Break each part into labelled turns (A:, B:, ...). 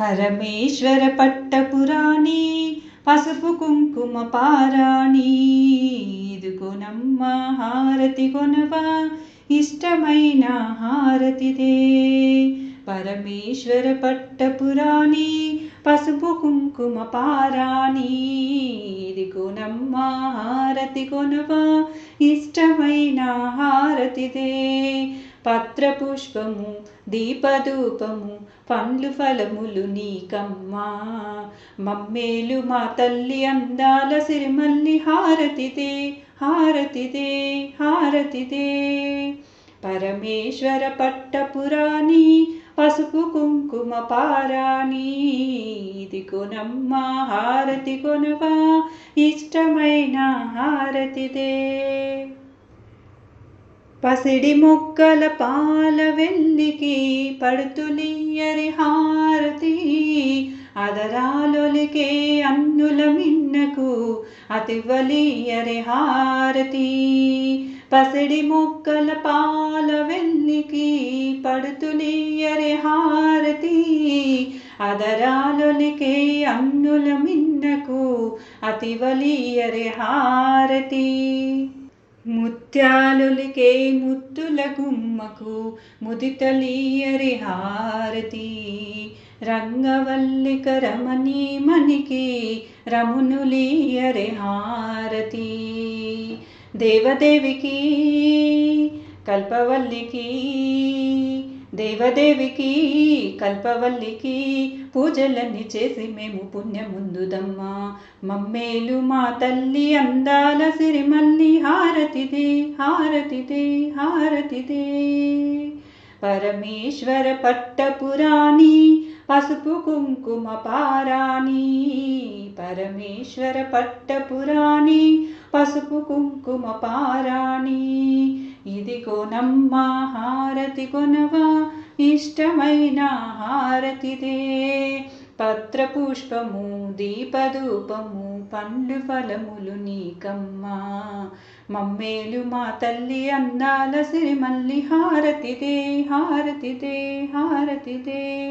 A: పరమేశ్వర పట్టపురాణి పసుపు కుంకుమ పారాణి. ఇదిగోనమ్మ హారతి కొనవా ఇష్టమైన హారతిదే. పరమేశ్వర పట్టపురాణి పసుపు కుంకుమ పారాణి. ఇదిగోనమ్మ హారతి కొనవా ఇష్టమైన హారతిదే. పత్రపుష్పము దీపధూపము పండ్లు ఫలములు నీకమ్మా. మమ్మేలు మా తల్లి అందాల సిరిమల్లి హారతిదే హారతిదే హారతిదే పరమేశ్వర పట్టపురాణి పసుపు కుంకుమ పారాణి. ఇది కొనమ్మా హారతి కొనవా ఇష్టమైన హారతిదే. పసిడి మొక్కల పాల వెల్లికి పడుతులియ్యరి హారతి. అదరాలొలికే అన్నుల మిన్నకు అతివలియరి హారతి. పసిడి మొక్కల పాల వెల్లికి పడుతులియ్యరి హారతి. అదరాలొలికే అన్నుల మిన్నకు అతివలియరి హారతి. ముత్యాలులికే ముత్తుల గుమ్మకు ముదితలీయరి హారతి. రంగవల్లిక రమణీ మణికి రమునులీయరి హారతి. దేవదేవికి కల్పవల్లికి దేవదేవికి కల్పవల్లికి పూజలన్నీ చేసి మేము పుణ్యముందుదమ్మా. మమ్మేలు మా తల్లి అందాల సిరిమల్లి హారతిదే హారతిదే హారతిదే. పరమేశ్వర పట్టపురాణి పసుపు కుంకుమ పారాణి. పరమేశ్వర పట్టపురాణి పసుపు కుంకుమ పారాణి. ఇది కొనమ్మా హారతి కొనవా ఇష్టమైన హారతిదే. పత్రపుష్పము దీపధూపము పండ్లు ఫలములు నీకమ్మా. మమ్మేలు మా తల్లి అందాల సిరిమల్లి హారతిదే హారతిదే హారతిదే.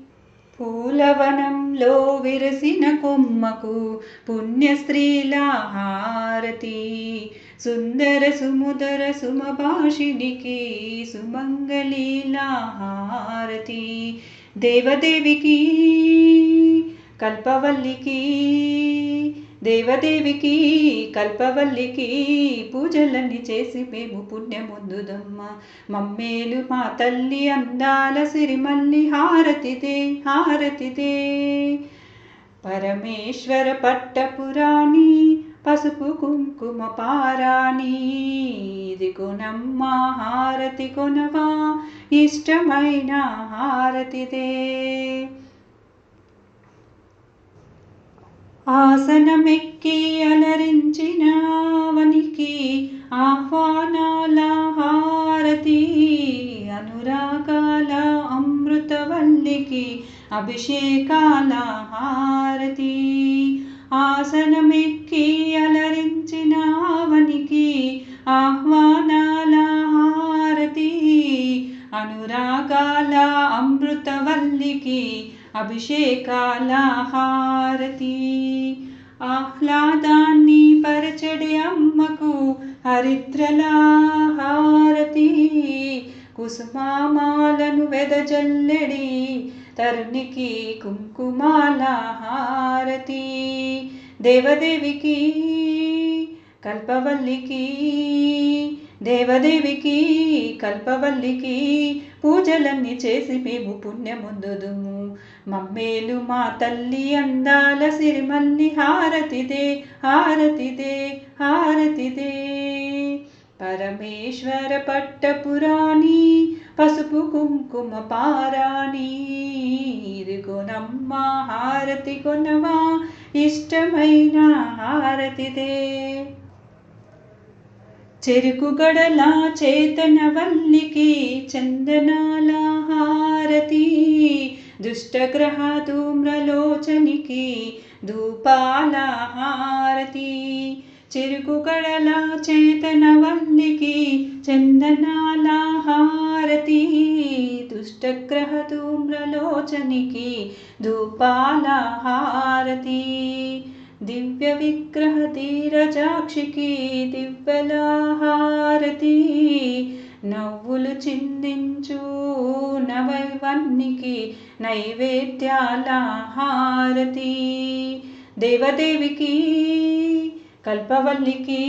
A: పూలవనంలో విరసిన కొమ్మకు పుణ్యస్త్రీల హారతి సుందర సుముదర సుమభాషినికి సుమంగళీల హారతి దేవదేవికి కల్పవల్లికి దేవదేవికి కల్పవల్లికి పూజలన్నీ చేసి మేము పుణ్యముందుదమ్మ. మమ్మేలు మా తల్లి అందాల సిరిమల్లి హారతిదే హారతిదే. పరమేశ్వర పట్టపురాణి పసుపు కుంకుమ పారాణి. ఇది కొనమ్మ హారతి కొనవా ఇష్టమైన హారతిదే. ఆసనమెక్కి అలరించిన వనికి ఆహ్వానాల హారతి అనురాగాల అమృతవల్లికి అభిషేకాల హారతి ఆసనమెక్కి అలరించిన వనికి ఆహ్వానాల హారతి అనురాగాల అమృతవల్లికి అభిషేకాల హారతి ఆహ్లాదాన్ని పరచడి అమ్మకు హరిద్రల హారతి కుసుమామాలను వెదజల్లెడి తరుణికి కుంకుమాల హారతి దేవదేవికి కల్పవల్లికి దేవదేవికి కల్పవల్లికి పూజలన్నీ చేసి మేము పుణ్యముందుదుము. మమ్మేలు మా తల్లి అందాల సిరిమల్లి హారతిదే హారతిదే హారతిదే. పరమేశ్వర పట్టపురాణి పసుపు కుంకుమ పారాణి. ఇదిగోనమ్మ హారతి కొనవా ఇష్టమైన హారతిదే. చెరుకుగడల చేతనవల్లికి చేతన చందనాల హారతి దుష్టగ్రహ ధూమ్రలోచనికి ధూపాల హారతి చెరుకు గడల చందనాల హారతి దుష్టగ్రహ ధూమ్రలోచనికి ధూపాల హారతి దివ్య విగ్రహ ధీరజాక్షికి దివ్యలాహారతి నవ్వులు చిందించు నవైవన్నికి నైవేద్యాలహారతి. దేవదేవికి కల్పవల్లికి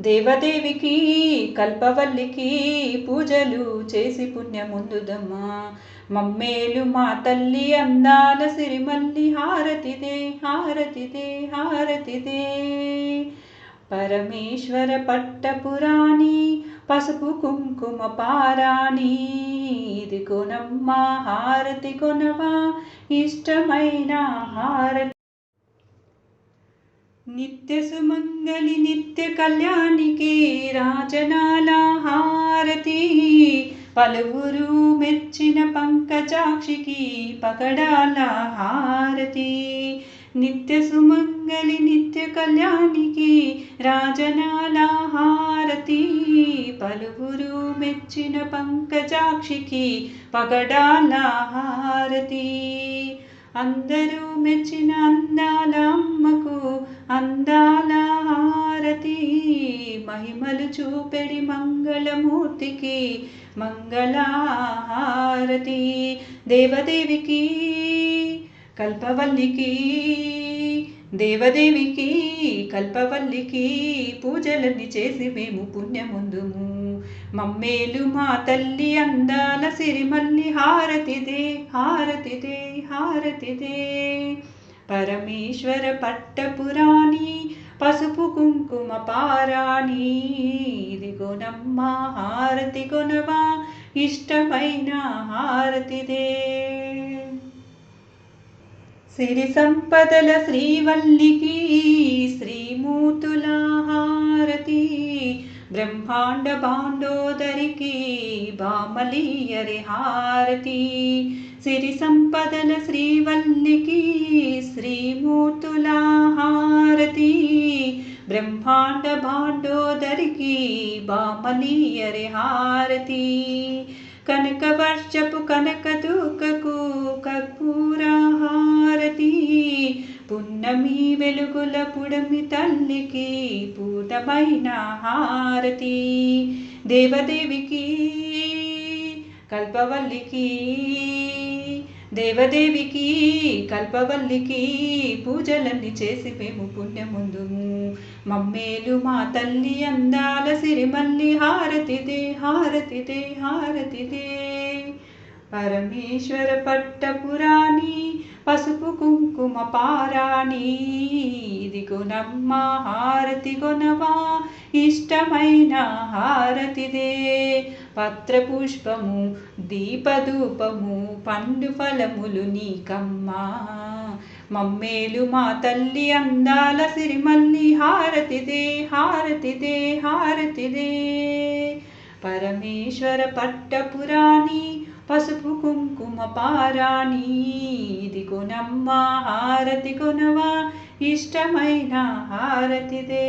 A: దేవదేవికి కల్పవల్లికి పూజలు చేసి పుణ్యముందుదమ్మా. మమ్మేలు మా తల్లి అందాల సిరిమల్లి హారతిదే హారతిదే హారతిదే. పరమేశ్వర పట్టపురాణి పసుపు కుంకుమ పారాణి. ఇది కొనమ్మా హారతి కొనవా ఇష్టమైన హారతి. నిత్య సుమంగళి నిత్య కళ్యాణికి రాజనాల హారతి. పలువురు మెచ్చిన పంకజాక్షికి పగడాల హారతి నిత్య సుమంగళి నిత్య కళ్యాణికి రాజనాల హారతి పలువురు మెచ్చిన పంకజాక్షికి పగడాల హారతి అందరూ మెచ్చిన అందాల అమ్మకు అందాల హారతి. మహిమలు చూపెడి మంగళమూర్తికి మంగళహారతి. దేవదేవికి కల్పవల్లికి దేవదేవికి కల్పవల్లికి పూజలన్నీ చేసి మేము పుణ్యముందుము. మమ్మేలు మా తల్లి అందాల సిరిమల్లి హారతిదే హారతిదే హారతిదే. పరమేశ్వర పట్టపురాణి పసుపు కుంకుమ పారాణి. ఇదిగోనమ్మ హారతి కొనవా ఇష్టమైన హారతిదే. సిరి సంపదల శ్రీవల్లికి శ్రీమూతుల హారతి. ब्रह्माण्ड बामलीयरिहारती सिरिसम्पदन श्रीवल्लिकी श्रीमूर्तुलाहारती। ब्रह्माण्डभाण्डोदरिकी बामलीयरिहारती कनकवर्षपु कनक పున్నమి వెలుగుల పుడమి తల్లికి పూతమైన హారతి. దేవదేవికి కల్పవల్లికి దేవదేవికి కల్పవల్లికి పూజలన్నీ చేసి మేము పుణ్యముందుము. మమ్మేలు మా తల్లి అందాల సిరిమల్లి హారతిదే హారతిదే హారతిదే పరమేశ్వర పట్టపురాణి పసుపు కుంకుమ పారాణి ఇది గుణమ్మ హారతి గుణమా ఇష్టమైన హారతిదే. పత్రపుష్పము దీపధూపము పండు ఫలములు నీకమ్మా. మమ్మేలు మా తల్లి అందాల సిరిమల్లి హారతిదే హారతిదే హారతిదే. పరమేశ్వర పట్టపురాణి పసుపు కుంకుమ పారాణి ఇది కొనమ్మ హారతి కొనవా ఇష్టమైన హారతిదే